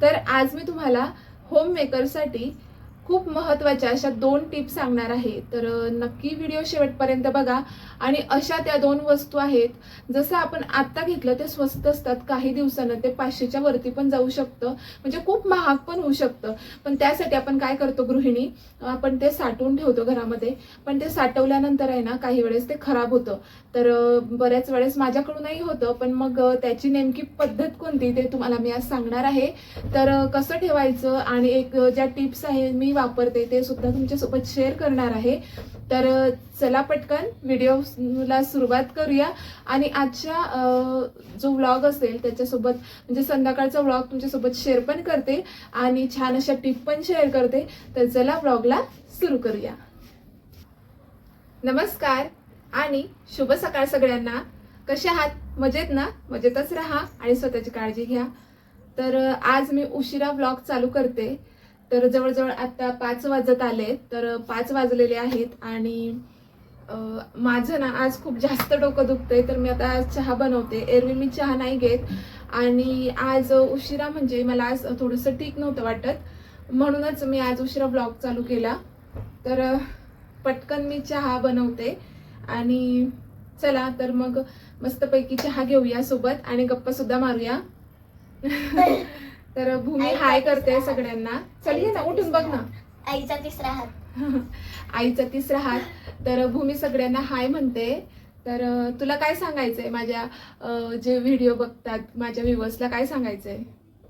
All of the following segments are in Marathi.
तर आज मी तुम्हाला होम मेकरसाठी खूप महत्त्वाच्या अशा दोन टिप्स सांगणार आहे. तर नक्की व्हिडिओ शेवटपर्यंत बघा. आणि अशा त्या दोन वस्तू आहेत. जसं आपण आत्ता घेतलं ते स्वस्त असतात. काही दिवसानं ते पाचशेच्या वरती पण जाऊ शकतं. म्हणजे खूप महाग पण होऊ शकतं. पण त्यासाठी आपण काय करतो गृहिणी? आपण ते साठवून ठेवतो घरामध्ये. पण ते साठवल्यानंतर आहे ना काही वेळेस ते खराब होतं. तर बऱ्याच वेळेस माझ्याकडूनही होतं पण मग त्याची नेमकी पद्धत कोणती ते तुम्हाला मी आज सांगणार आहे. तर कसं ठेवायचं आणि एक ज्या टिप्स आहे मी वापरते ते सुद्धा तुमच्यासोबत शेअर करणार आहे. तर चला पटकन व्हिडिओला सुरुवात करूया. आणि आजच्या जो व्लॉग असेल त्याच्यासोबत म्हणजे संध्याकाळचा व्लॉग तुमच्यासोबत शेअर पण करते आणि छान अशा टिप पण शेअर करते. तर चला व्लॉगला सुरू करूया. नमस्कार. आणि शुभ सकाळ सगळ्यांना. कसे आहात? मजेत ना? मजेतच राहा आणि स्वतःची काळजी घ्या. तर आज मी उशिरा ब्लॉग चालू करते. तर जवळजवळ आत्ता पाच वाजत आले तर पाच वाजलेले आहेत आणि माझं ना आज खूप जास्त डोकं दुखतंय. तर मी आता आज चहा बनवते. एरवी मी चहा नाही घेत. आणि आज उशिरा म्हणजे मला आज थोडंसं ठीक नव्हतं वाटत. म्हणूनच मी आज उशिरा ब्लॉग चालू केला. तर पटकन मी चहा बनवते. आणि चला तर मग मस्तपैकी चहा घेऊया सोबत आणि गप्पा सुद्धा मारूया. तर भूमी हाय करते सगळ्यांना. चल ये ना उठून बघ ना. आईचा तिसरा हात. आईचा तिसरा हात. तर भूमी सगळ्यांना हाय म्हणते. तर तुला काय सांगायचंय? माझ्या जे व्हिडिओ बघतात माझ्या व्ह्युअर्सला काय सांगायचंय?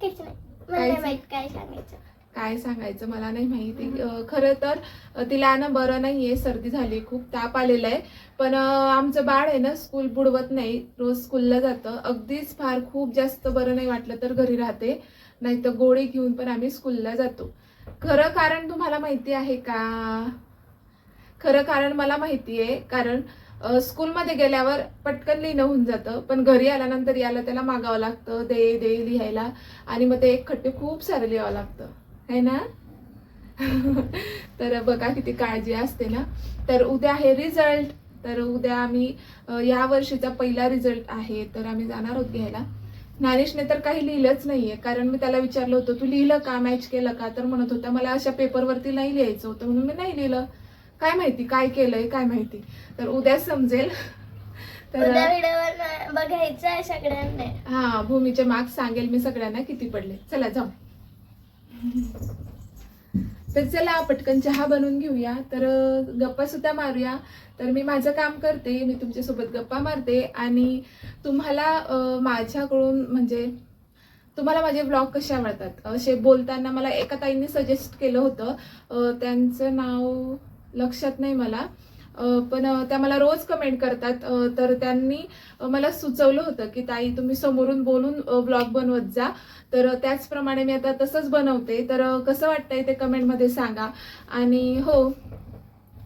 काय सांगायचं. काय सांगायचं मला नाही माहिती. खरं तर तिला ना बरं नाहीये सर्दी झाली खूप ताप आलेला आहे. पण आमचं बाळ आहे ना स्कूल बुडवत नाही रोज स्कूलला जातं. अगदीच फार खूप जास्त बरं नाही वाटलं तर घरी राहते. नाही तर गोळी घेऊन पण आम्ही स्कूलला जातो. खरं कारण तुम्हाला माहिती आहे का? खरं कारण मला माहिती आहे. कारण स्कूलमध्ये गेल्यावर पटकन लिहिणं होऊन जातं. पण घरी आल्यानंतर याला त्याला मागावं लागतं दे दे लिहायला. आणि मग ते एक खट्टे खूप सारं लिहावं लागतं. है ना? तर बघा किती काळजी असते ना. तर उद्या आहे रिझल्ट तर उद्या आम्ही या वर्षीचा पहिला रिझल्ट आहे तर आम्ही जाणार आहोत घ्यायला. ज्ञानेशने तर काही लिहिलंच नाहीये कारण मी त्याला विचारलं होतं तू लिहिलं का? मॅच केलं का? तर म्हणत होता मला अशा पेपरवरती नाही लिहायचं होतं. म्हणून मी नाही लिहिलं. काय माहिती काय केलंय काय माहिती. तर उद्या समजेल. तर बघायचं सगळ्यांनी. हा भूमीचे मार्क्स सांगेल मी सगळ्यांना किती पडले. चला जाऊ. तर चला पटकन चहा बनवून घेऊया. तर गप्पा सुद्धा मारूया. तर मी माझं काम करते मी तुमच्यासोबत गप्पा मारते आणि तुम्हाला माझ्याकडून म्हणजे तुम्हाला माझे ब्लॉग कसे आवडतात? असे बोलताना मला एका ताईंनी सजेस्ट केलं होतं. त्यांचं नाव लक्षात नाही मला. पण त्या मला रोज कमेंट करतात. तर त्यांनी मला सुचवलं होतं की ताई तुम्ही समोरून बोलून ब्लॉग बनवत जा. तर त्याचप्रमाणे मी आता तसंच बनवते. तर कसं वाटतंय ते कमेंटमध्ये सांगा. आणि हो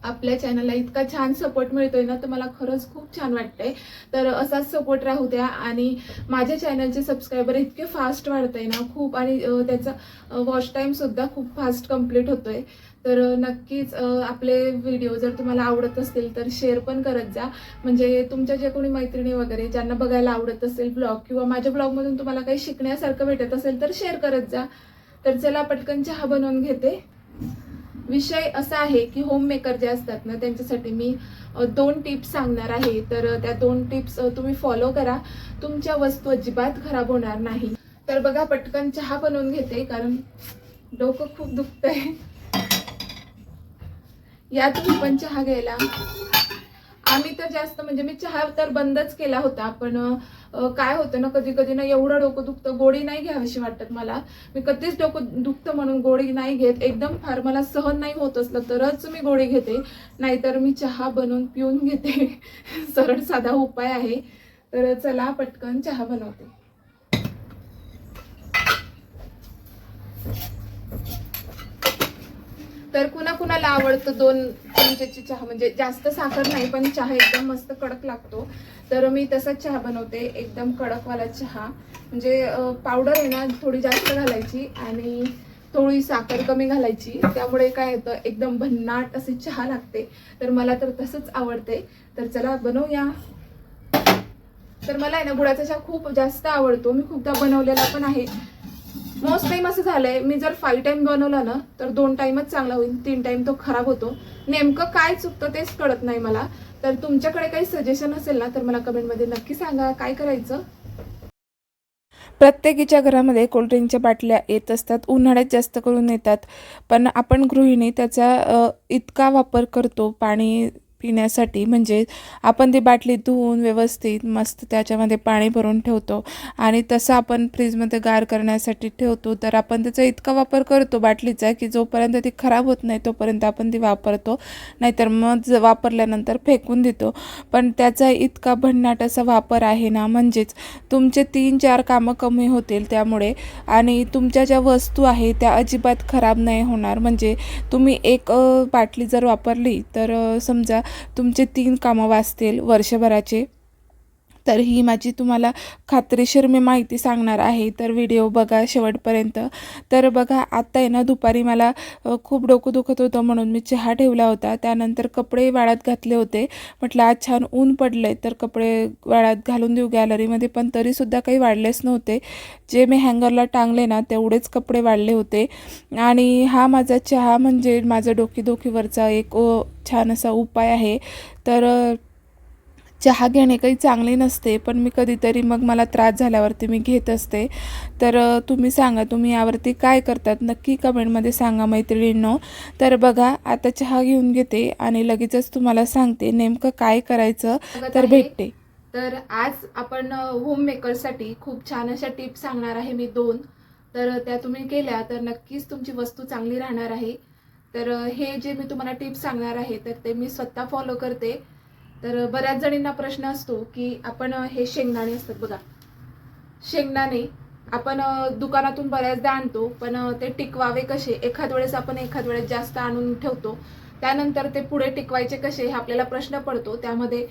आपल्या चॅनलला इतका छान सपोर्ट मिळतोय ना तर मला खरंच खूप छान वाटतंय. तर असाच सपोर्ट राहू द्या. आणि माझ्या चॅनलचे सबस्क्रायबर इतके फास्ट वाढतंय ना खूप. आणि त्याचा वॉच टाईम सुद्धा खूप फास्ट कंप्लीट होतोय. तर नक्कीच आपले व्हिडिओ जर तुम्हाला आवडत असतील तर शेअर पण करत जा. म्हणजे तुमच्या जे कोणी मैत्रिणी वगैरे ज्यांना बघायला आवडत असेल ब्लॉग किंवा माझ्या ब्लॉगमधून तुम्हाला काही शिकण्यासारखं भेटत असेल तर शेअर करत जा. तर चला पटकन चहा बनवून घेते. विषय असा आहे की होम मेकर जे असतात ना त्यांच्यासाठी मी दोन टिप्स सांगणार आहे. तर त्या दोन टिप्स तुम्ही फॉलो करा. तुमच्या वस्तू अजिबात खराब होणार नाही. तर बघा पटकन चहा बनवून घेते कारण डोकं खूप दुखतंय. या तुम्ही पण चहा घ्यायला आम्ही तर जास्त म्हणजे मी चहा तर बंदच केला होता पण काय होतं ना कधी कधी ना एवढं डोकं दुखतं गोळी नाही घ्यावीशी वाटत मला. मी कधीच डोकं दुखतं म्हणून गोळी नाही घेत. एकदम फार मला सहन नाही होत असलं तरच मी गोळी घेते. नाहीतर मी चहा बनवून पिऊन घेते. सरळ साधा उपाय आहे. तर चला पटकन चहा बनवते. तर कुणा कुणाला आवडतं दोन चमच्याची चहा? म्हणजे जास्त साखर नाही पण चहा एकदम मस्त कडक लागतो. तर मी तसाच चहा बनवते एकदम कडकवाला चहा. म्हणजे पावडर आहे ना थोडी जास्त घालायची आणि थोडी साखर कमी घालायची. त्यामुळे काय होतं एकदम भन्नाट असे चहा लागते. तर मला तर तसंच आवडते. तर चला बनवूया. तर मला आहे ना गुळाचा चहा खूप जास्त आवडतो. मी खूपदा बनवलेला पण आहे. मोस्ट टाइम असं झालंय मी जर फाईव्ह टाइम बनवला ना तर दोन टाइमच चांगला होईल तीन टाइम तो खराब होतो. नेमकं काय चुकतं तेच कळत नाही मला. तर तुमच्याकडे काही सजेशन असेल ना तर मला कमेंटमध्ये नक्की सांगा. काय करायचं? प्रत्येकीच्या घरामध्ये कोल्ड्रिंकच्या बाटल्या येत असतात उन्हाळ्यात जास्त करून येतात. पण आपण गृहिणी त्याचा इतका वापर करतो पाणी पिण्यासाठी म्हणजे आपण ती बाटली धुवून व्यवस्थित मस्त त्याच्यामध्ये पाणी भरून ठेवतो आणि तसं आपण फ्रीजमध्ये गार करण्यासाठी ठेवतो तर आपण त्याचा इतका वापर करतो बाटलीचा की जोपर्यंत ती खराब होत नाही तोपर्यंत आपण ती वापरतो. नाहीतर मग ज- वापरल्यानंतर फेकून देतो. पण त्याचा इतका भन्नाट असा वापर आहे ना म्हणजेच तुमचे तीन चार कामं कमी होतील त्यामुळे आणि तुमच्या ज्या वस्तू आहे त्या अजिबात खराब नाही होणार. म्हणजे तुम्ही एक बाटली जर वापरली तर समजा तुमचे तीन कामं वाचतील वर्षभराचे. तर ही माझी तुम्हाला खात्रीशीर मी माहिती सांगणार आहे. तर व्हिडिओ बघा शेवटपर्यंत. तर बघा आत्ता आहे ना दुपारी मला खूप डोकं दुखत होतं म्हणून मी चहा ठेवला होता. त्यानंतर कपडे वाळत घातले होते. म्हटलं आज छान ऊन पडलं आहे तर कपडे वाळत घालून देऊ गॅलरीमध्ये पण तरीसुद्धा काही वाढलेच नव्हते. जे मी हँगरला टांगले ना तेवढेच कपडे वाढले होते. आणि हा माझा चहा म्हणजे माझं डोकीदुखीवरचा एक छान असा उपाय आहे. तर चहा घेणे काही चांगले नसते पण मी कधीतरी मग मला त्रास झाल्यावरती मी घेत असते. तर तुम्ही सांगा तुम्ही यावरती काय करतात? नक्की कमेंटमध्ये सांगा मैत्रिणींनो. तर बघा आता चहा घेऊन घेते आणि लगेचच तुम्हाला सांगते नेमकं काय करायचं. तर. भेटते. तर आज आपण होम मेकरसाठी खूप छान अशा टिप्स सांगणार आहे मी दोन. तर त्या तुम्ही केल्या तर नक्कीच तुमची वस्तू चांगली राहणार आहे. तर हे जे मी तुम्हाला टिप्स सांगणार आहे तर ते मी स्वतः फॉलो करते. तर बऱ्याच जणींना प्रश्न असतो की आपण हे शेंगदाणे असतात बघा. शेंगदाणे आपण दुकानातून बऱ्याचदा आणतो पण ते टिकवावे कसे? एखाद वेळेस आपण एखाद वेळेस जास्त आणून ठेवतो त्यानंतर ते पुढे टिकवायचे कसे हे आपल्याला प्रश्न पडतो. त्यामध्ये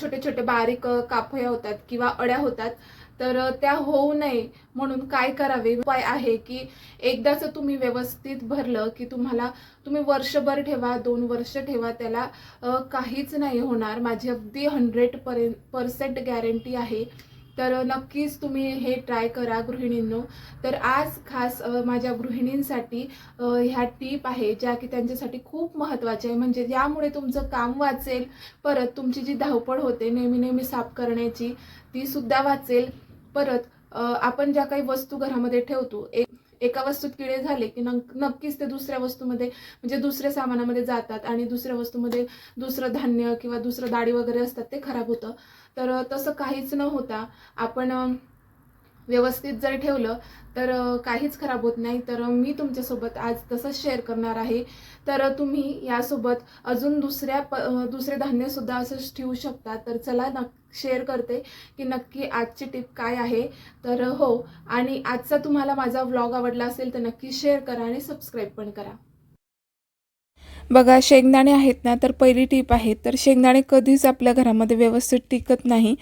छोटे छोटे बारीक अ, कापया होतात किंवा अड्या होतात. तर त्या होऊ नये म्हणून काय करावे? उपाय आहे की एकदाच तुम्ही व्यवस्थित भरलं की तुम्हाला तुम्ही वर्षभर ठेवा दोन वर्ष ठेवा त्याला काहीच नाही होणार. माझी अगदी हंड्रेड पर्सेंट गॅरंटी आहे. तर नक्कीच तुम्ही हे ट्राय करा गृहिणींनो. तर आज खास माझ्या गृहिणींसाठी ह्या टीप आहे ज्या की त्यांच्यासाठी खूप महत्त्वाच्या आहे. म्हणजे यामुळे तुमचं काम वाचेल. परत तुमची जी धावपळ होते नेहमी नेहमी साफ करण्याची ती सुद्धा वाचेल. परत आपण ज्या काही वस्तू घरामध्ये ठेवतो एक एका वस्तूत किडे झाले की नक्कीच ते दुसऱ्या वस्तूमध्ये म्हणजे दुसऱ्या सामानामध्ये जातात आणि दुसऱ्या वस्तूमध्ये दुसरं धान्य किंवा दुसरं डाळी वगैरे असतात ते खराब होतं. तर तसं काहीच न होता आपण व्यवस्थित जर ठेवलं तर काहीच खराब होत नाही. तर मी तुमच्यासोबत आज तसंच शेअर करणार आहे. तर तुम्ही यासोबत अजून दुसऱ्या प दुसरे धान्यसुद्धा असंच ठेवू शकता. तर चला नक शेअर करते की नक्की आजची टिप काय आहे. तर हो आणि आजचा तुम्हाला माझा व्लॉग आवडला असेल तर नक्की शेअर करा आणि सबस्क्राईब पण करा. बघा शेंगदाणे आहेत ना तर पहिली टीप आहे तर शेंगदाणे कधीच आपल्या घरामध्ये व्यवस्थित टिकत नाही.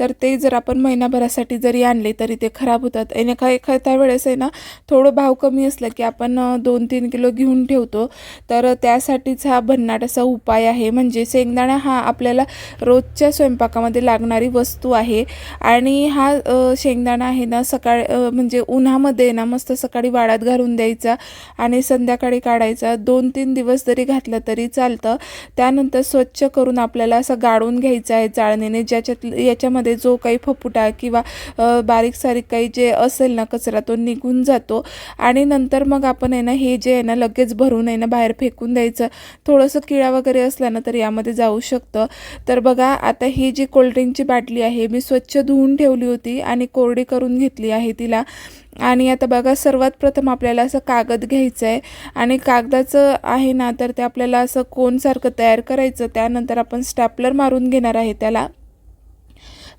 तर ते जर आपण महिनाभरासाठी जरी आणले तरी ते खराब होतात. आणि एका एखाद्या वेळेस आहे ना थोडं भाव कमी असलं की आपण दोन तीन किलो घेऊन ठेवतो. तर त्यासाठीच हा भन्नाट असा उपाय आहे. म्हणजे शेंगदाणा हा आपल्याला रोजच्या स्वयंपाकामध्ये लागणारी वस्तू आहे. आणि हा शेंगदाणा आहे ना सकाळ म्हणजे उन्हामध्ये ना मस्त सकाळी वाळात घालून द्यायचा आणि संध्याकाळी काढायचा. दोन तीन दिवस जरी घातलं तरी चालतं. त्यानंतर स्वच्छ करून आपल्याला असं गाळून घ्यायचं आहे चाळणीने ज्याच्यात याच्यामध्ये जो काही फपुटा किंवा बारीक सारीक काही जे असेल ना कचरा तो निघून जातो. आणि नंतर मग आपण आहे ना हे जे आहे ना लगेच भरून आहे ना बाहेर फेकून द्यायचं. थोडंसं किळा वगैरे असला ना तर यामध्ये जाऊ शकतं. तर बघा आता ही जी कोल्ड्रिंकची बाटली आहे मी स्वच्छ धुवून ठेवली होती आणि कोरडी करून घेतली आहे तिला. आणि आता बघा सर्वात प्रथम आपल्याला असं कागद घ्यायचं आहे आणि कागदाचं आहे ना तर ते आपल्याला असं कोनसारखं तयार करायचं त्यानंतर आपण स्टॅपलर मारून घेणार आहे त्याला.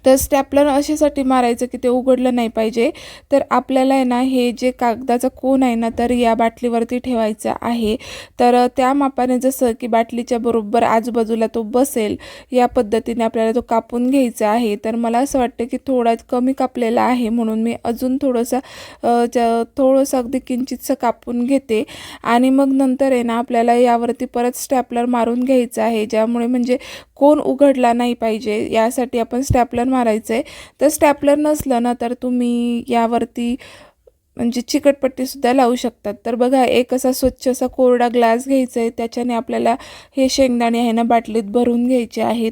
तर स्टॅपलर अशासाठी मारायचं की ते उघडलं नाही पाहिजे. तर आपल्याला आहे ना हे जे कागदाचं कोन आहे ना तर या बाटलीवरती ठेवायचं आहे. तर त्या मापाने जसं की बाटलीच्या बरोबर आजूबाजूला तो बसेल या पद्धतीने आपल्याला तो कापून घ्यायचा आहे. तर मला असं वाटतं की थोडा कमी कापलेला आहे म्हणून मी अजून थोडंसं ज- थोडंसं अगदी किंचितसं कापून घेते. आणि मग नंतर आहे ना आपल्याला यावरती परत स्टॅपलर मारून घ्यायचं आहे ज्यामुळे म्हणजे कोण उघडला नाही पाहिजे. यासाठी आपण स्टॅपलर मारायचं आहे तर स्टॅपलर नसलं ना तर तुम्ही यावरती म्हणजे चिकटपट्टीसुद्धा लावू शकतात. तर बघा एक असा स्वच्छ असा कोरडा ग्लास घ्यायचा आहे त्याच्याने आपल्याला हे शेंगदाणे आहे ना बाटलीत भरून घ्यायचे आहेत.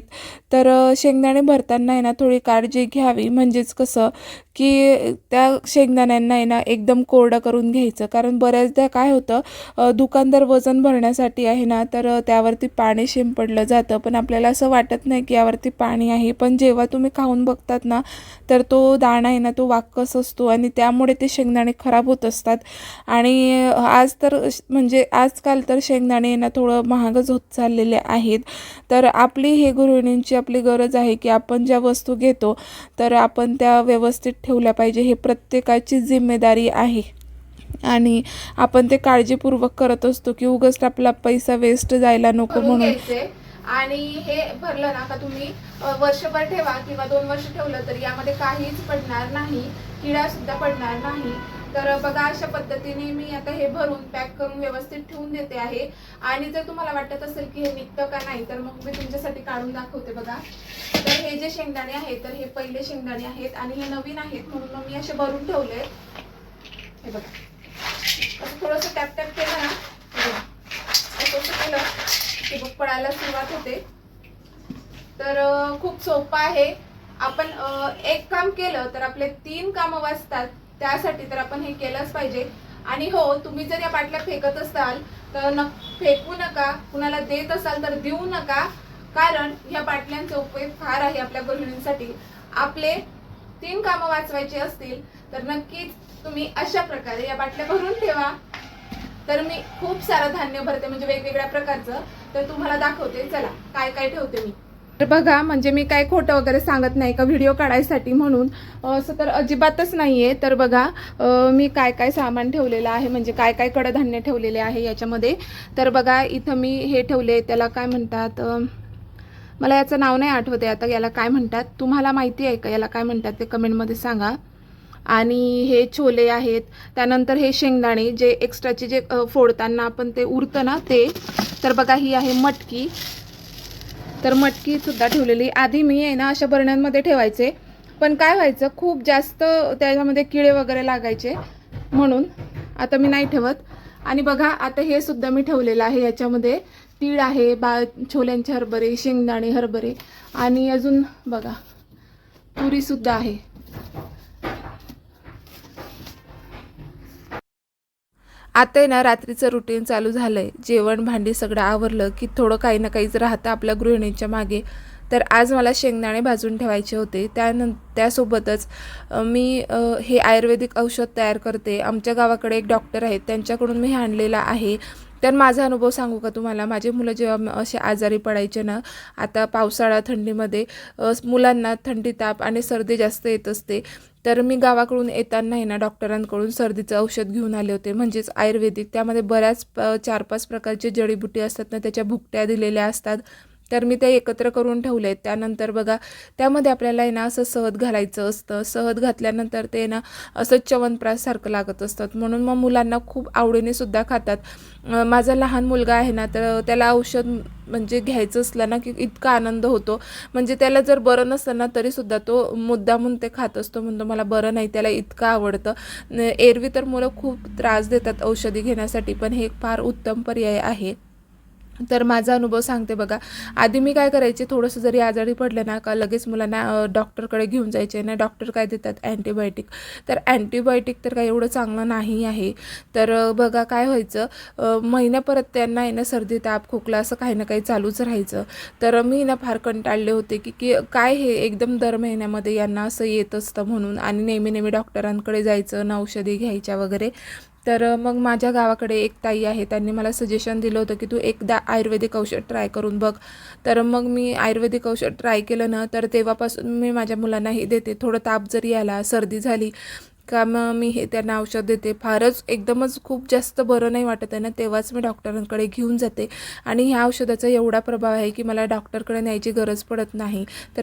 तर शेंगदाणे भरताना आहे ना थोडी काळजी घ्यावी. म्हणजेच कसं की त्या शेंगदाण्यांना आहे ना एकदम कोरडं करून घ्यायचं. कारण बऱ्याचदा काय होतं दुकानदार वजन भरण्यासाठी आहे ना तर त्यावरती पाणी शिंपडलं जातं. पण आपल्याला असं वाटत नाही की यावरती पाणी आहे. पण जेव्हा तुम्ही खाऊन बघतात ना तर तो दाणा आहे ना तो वाक्कस असतो आणि त्यामुळे ते शेंगदाणे खराब होत असतात. आणि आज तर म्हणजे आजकाल तर शेंगदाणे आहे ना थोडं महागच होत चाललेले आहेत. तर आपली हे गृहिणींची आपली गरज आहे की आपण ज्या वस्तू घेतो तर आपण त्या व्यवस्थित ठेवल्या पाहिजे हे प्रत्येकाची जिम्मेदारी आहे. आणि आपण ते काळजीपूर्वक करत असतो की उगाच आपला पैसा वेस्ट जायला नको म्हणून. आणि हे भरलं ना का तुम्ही वर्षभर ठेवा किंवा दोन वर्ष ठेवलं तर यामध्ये काहीच पडणार नाही किडा सुद्धा पडणार नाही. तर बघा अशा पद्धतीने मी आता हे भरून पॅक करून व्यवस्थित ठेवून देते आहे. आणि जर तुम्हाला वाटत असेल की हे निघतं का नाही तर मग मी तुमच्यासाठी काढून दाखवते बघा. तर हे जे शेंगदाणे आहेत तर हे पहिले शेंगदाणे आहेत आणि हे नवीन आहेत म्हणून मग मी असे भरून ठेवले. हे बघा. असं थोडंसं टॅप टॅप केलं ना. असं केलं. की बघ पडायला सुरुवात होते. तर खूप सोपं आहे. आपण एक काम केलं तर आपले तीन कामं वाचतात त्यासाठी तर आपण हे केलंच पाहिजे. आणि हो तुम्ही जर या बाटल्या फेकत असाल तर न फेकू नका कुणाला देत असाल तर देऊ नका. कारण या बाटल्यांचे उपयोग फार आहे आपल्या गृहिणींसाठी. आपले तीन कामं वाचवायची असतील तर नक्कीच तुम्ही अशा प्रकारे या बाटल्या भरून ठेवा. तर मी खूप सारं धान्य भरते म्हणजे वेगवेगळ्या प्रकारचं. तर तुम्हाला दाखवते चला काय काय ठेवते मी. तर बघा म्हणजे मी काय खोटं वगैरे सांगत नाही का व्हिडिओ काढायसाठी म्हणून. असं तर अजिबातच नाही आहे तर बघा मी काय काय सामान ठेवलेलं आहे म्हणजे काय काय कडधान्य ठेवलेले आहे याच्यामध्ये. तर बघा इथं मी हे ठेवले त्याला काय म्हणतात मला याचं नाव नाही आठवते आता याला काय म्हणतात. तुम्हाला माहिती आहे का याला काय म्हणतात ते कमेंटमध्ये सांगा. आणि हे छोले आहेत त्यानंतर हे शेंगदाणे जे एक्स्ट्राचे जे फोडताना आपण ते उरतं ना ते तर बघा ही आहे मटकी. तर मटकी सुद्धा ठेवलेली. आधी मी आहे ना अशा बरण्यांमध्ये ठेवायचे. पण काय व्हायचं खूप जास्त त्याच्यामध्ये किडे वगैरे लागायचे म्हणून. आता मी नाही ठेवत. आणि बघा आता हे सुद्धा मी ठेवलेलं आहे याच्यामध्ये. तीळ आहे बा छोल्यांचे हरभरे शेंगदाणे हरभरे. आणि अजून बघा तुरीसुद्धा आहे. आता आहे ना रात्रीचं रुटीन चालू झालं आहे जेवण भांडी सगळं आवरलं की थोडं काही ना काहीच राहतं आपल्या गृहिणींच्या मागे. तर आज मला शेंगदाणे भाजून ठेवायचे होते. त्यानं त्यासोबतच मी हे आयुर्वेदिक औषध तयार करते. आमच्या गावाकडे एक डॉक्टर आहेत. त्यांच्याकडून मी हे आणलेलं आहे. तर माझा अनुभव सांगू का तुम्हाला? माझे मुलं जेव्हा असे आजारी पडायचे ना आता पावसाळा थंडीमध्ये मुलांना थंडी ताप आणि सर्दी जास्त येत असते. तर मी गावाकडून येताना आहे ना डॉक्टरांकडून सर्दीचं औषध घेऊन आले होते. म्हणजेच आयुर्वेदिक. त्यामध्ये बऱ्याच प- चार पाच प्रकारचे जडीबुटी असतात ना त्याच्या भुकट्या दिलेल्या असतात. तर मी ते एकत्र करून ठेवले आहेत त्यानंतर बघा त्यामध्ये आपल्याला आहे ना असं सहद घालायचं असतं. सहद घातल्यानंतर ते ना असं च्यवनप्राससारखं लागत असतात म्हणून मग मुलांना खूप आवडीने सुद्धा खातात. माझा लहान मुलगा आहे ना तर त्याला औषध म्हणजे घ्यायचं असलं ना की इतका आनंद होतो. म्हणजे त्याला जर बरं नसलं ना तरीसुद्धा तो मुद्दामून ते खात असतो. म्हणतो मला बरं नाही त्याला इतकं आवडतं. एरवी तर मुलं खूप त्रास देतात औषधी घेण्यासाठी पण हे एक फार उत्तम पर्याय आहे. तर माझा अनुभव सांगते बघा. आधी मी काय करायचे थोडंसं जरी आजारी पडलं ना का लगेच मुलांना डॉक्टरकडे घेऊन जायचे ना डॉक्टर काय देतात? अँटीबायोटिक. तर अँटीबायोटिक तर काही एवढं चांगलं नाही आहे. तर बघा काय व्हायचं अ, महिन्यापर्यंत त्यांना आहे ना सर्दी ताप खोकला असं काही ना काही चालूच राहायचं. तर मी ना फार कंटाळले होते की की काय हे एकदम दर महिन्यामध्ये यांना असं येत असतं म्हणून आणि नेहमी नेहमी डॉक्टरांकडे जायचं ना औषधी घ्यायच्या वगैरे. तर मग माझ्या गावाकडे एक ताई आहे. त्यांनी मला सजेशन दिलं होतं की तू एकदा आयुर्वेदिक औषध ट्राय करून बघ. तर मग मी आयुर्वेदिक औषध ट्राय केलं ना तर तेव्हापासून मी माझ्या मुलांना हे देते. थोडं ताप जरी आला सर्दी झाली का मग मी हे त्यांना औषध देते. फारच एकदमच खूप जास्त बरं नाही वाटत आहे ना तेव्हाच मी डॉक्टरांकडे घेऊन जाते. आणि ह्या औषधाचा एवढा प्रभाव आहे की मला डॉक्टरकडे न्यायची गरज पडत नाही. तर